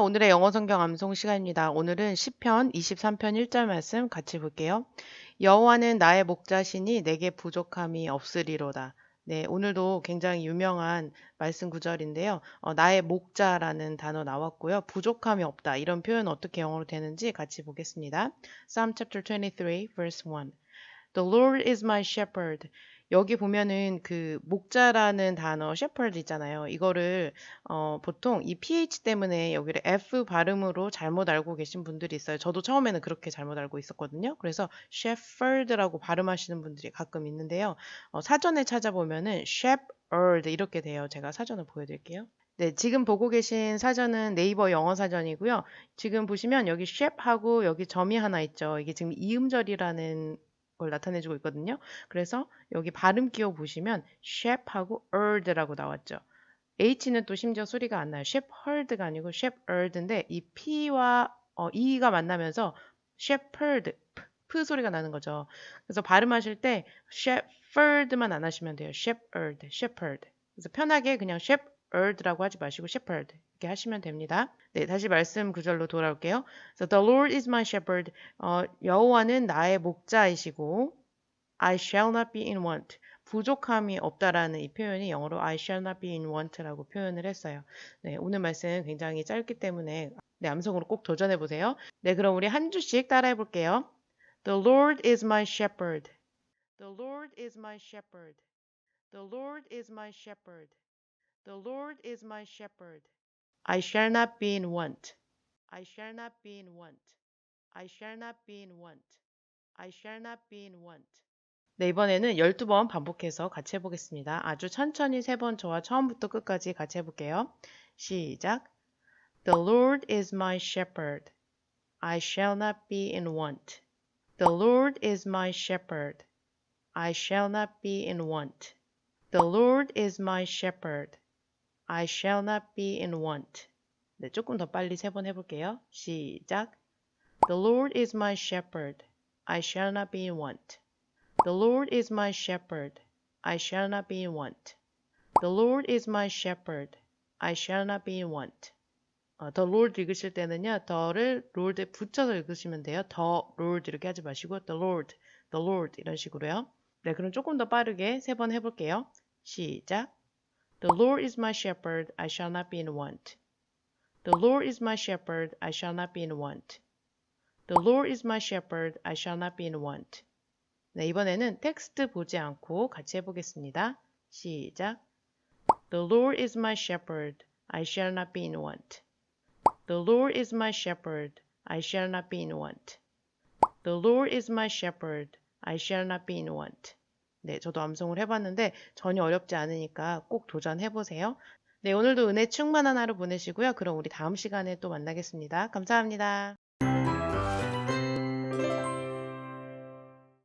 오늘의 영어 성경 암송 시간입니다. 오늘은 10편 23편 1절 말씀 같이 볼게요. 여호와는 나의 목자시니 내게 부족함이 없으리로다. 네, 오늘도 굉장히 유명한 말씀 구절인데요. 어, 나의 목자라는 단어 나왔고요. 부족함이 없다. 이런 표현 어떻게 영어로 되는지 같이 보겠습니다. Psalm chapter 23 verse 1. The Lord is my shepherd. 여기 보면은 그 목자라는 단어 shepherd 있잖아요. 이거를 어, 보통 이 ph 때문에 여기를 f 발음으로 잘못 알고 계신 분들이 있어요. 저도 처음에는 그렇게 잘못 알고 있었거든요. 그래서 shepherd라고 발음하시는 분들이 가끔 있는데요. 어, 사전에 찾아보면은 shepherd 이렇게 돼요. 제가 사전을 보여드릴게요. 네, 지금 보고 계신 사전은 네이버 영어 사전이고요. 지금 보시면 여기 shep하고 여기 점이 하나 있죠. 이게 지금 이음절이라는 걸 나타내주고 있거든요. 그래서 여기 발음 끼워 보시면 sheph하고 erd라고 나왔죠. H는 또 심지어 소리가 안 나요. shepherd가 아니고 shepherd인데 이 P와 어, E가 만나면서 shepherd, P 소리가 나는 거죠. 그래서 발음하실 때 shepherd만 안 하시면 돼요. shepherd, shepherd. 그래서 편하게 그냥 shepherd라고 하지 마시고 shepherd 이렇게 하시면 됩니다. 네, 다시 말씀 구절로 돌아올게요. So the Lord is my shepherd. 어, 여호와는 나의 목자이시고 I shall not be in want. 부족함이 없다라는 이 표현이 영어로 I shall not be in want라고 표현을 했어요. 네, 오늘 말씀 굉장히 짧기 때문에 네, 암송으로 꼭 도전해 보세요. 네, 그럼 우리 한 주씩 따라해 볼게요. The Lord is my shepherd. The Lord is my shepherd. The Lord is my shepherd. The Lord is my shepherd. I shall not be in want. I shall not be in want. I shall not be in want. I shall not be in want. 네, 이번에는 12번 반복해서 같이 해보겠습니다. 아주 천천히 세 번 저와 처음부터 끝까지 같이 해볼게요. 시작. The Lord is my shepherd. I shall not be in want. The Lord is my shepherd. I shall not be in want. The Lord is my shepherd. I shall not be in want. 네, 조금 더 빨리 세 번 해볼게요. 시작. The Lord is my shepherd. I shall not be in want. The Lord is my shepherd. I shall not be in want. The Lord is my shepherd. I shall not be in want. 어, the Lord 읽으실 때는요, the를 Lord에 붙여서 읽으시면 돼요. the Lord 이렇게 하지 마시고 the Lord, the Lord 이런 식으로요. 네, 그럼 조금 더 빠르게 세 번 해볼게요. 시작. The Lord is my shepherd, I shall not be in want. The Lord is my shepherd, I shall not be in want. The Lord is my shepherd, I shall not be in want. 네, 이번에는 텍스트 보지 않고 같이 해보겠습니다. 시작. The Lord is my shepherd, I shall not be in want. The Lord is my shepherd, I shall not be in want. The Lord is my shepherd, I shall not be in want. 네, 저도 암송을 해봤는데 전혀 어렵지 않으니까 꼭 도전해보세요. 네, 오늘도 은혜 충만한 하루 보내시고요. 그럼 우리 다음 시간에 또 만나겠습니다. 감사합니다.